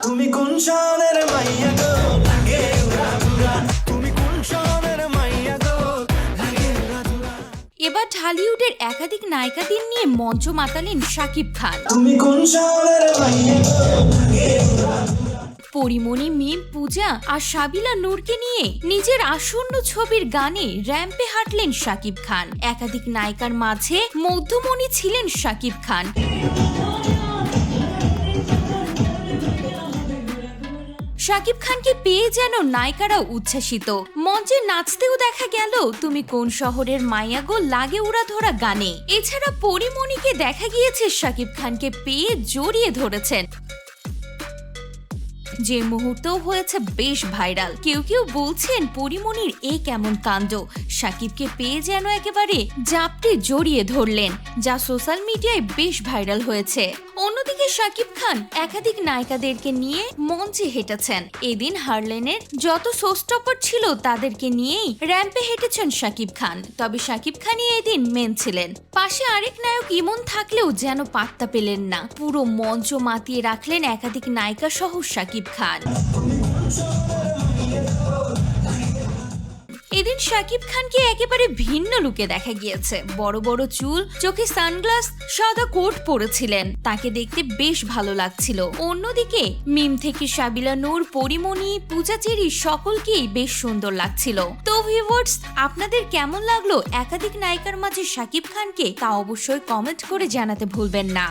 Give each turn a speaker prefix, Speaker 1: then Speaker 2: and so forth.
Speaker 1: তুমি কোন শহরের মাইয়া গো? লাগে তুমি কোন শহরের মাইয়া গো? লাগে
Speaker 2: এবার ঢালিউডের একাধিক নায়িকাদের নিয়ে মঞ্চ মাতালেন শাকিব খান।
Speaker 1: তুমি কোন শহরের মাইয়া গো? লাগে
Speaker 2: পরিমণি মিম পূজা আর সাবিলা নূরকে নিয়ে নিজের আসন্ন ছবির গানে র্যাম্পে হাঁটলেন শাকিব খান। একাধিক নায়িকার মাঝে মধ্যমণি ছিলেন শাকিব খান। শাকিব খানকে পেয়ে যেন নায়িকারা উচ্ছ্বাসিত। মঞ্চে নাচতেও দেখা গেল, তুমি কোন শহরের মায়াগো লাগে উড়া ধরা গানে। এছাড়া পরিমণিকে দেখা গিয়েছে শাকিব খানকে পেয়ে জড়িয়ে ধরেছেন। যে মুহূর্তও হয়েছে বেশ ভাইরাল। কেউ কেউ বলছেন পরিমণির এ কেমন কাণ্ড। সাকিবকে পেয়ে যেন একেবারে জাপটে জড়িয়ে ধরলেন, যা সোশ্যাল মিডিয়ায় বেশ ভাইরাল হয়েছে। অন্যদিকে সাকিব খান একাধিক নায়িকাদেরকে নিয়ে মঞ্চে হেঁটেছেন। এদিন হারলেনের যত শোস্টপার ছিল তাদেরকে নিয়েই র্যাম্পে হেঁটেছেন সাকিব খান। তবে সাকিব খানই এদিন মেন ছিলেন। পাশে আরেক নায়ক ইমন থাকলেও যেন পাত্তা পেলেন না। পুরো মঞ্চ মাতিয়ে রাখলেন একাধিক নায়িকা সহ সাকিব খান। এদিন শাকিব খানকে একেবারে ভিন্ন লুকে দেখা গিয়েছে। বড় বড় চুল, চোখে সানগ্লাস, সাদা কোট পরেছিলেন। তাকে দেখতে বেশ ভালো লাগছিল। অন্যদিকে, মিম থেকে সাবিলা নূর, পরিমণি, পূজাচেরি সকলকেই বেশ সুন্দর লাগছিল। তো ভিউয়ার্স আপনাদের কেমন লাগল একাধিক নায়িকার মাঝে শাকিব খানকে তা অবশ্যই কমেন্ট করে জানাতে ভুলবেন না।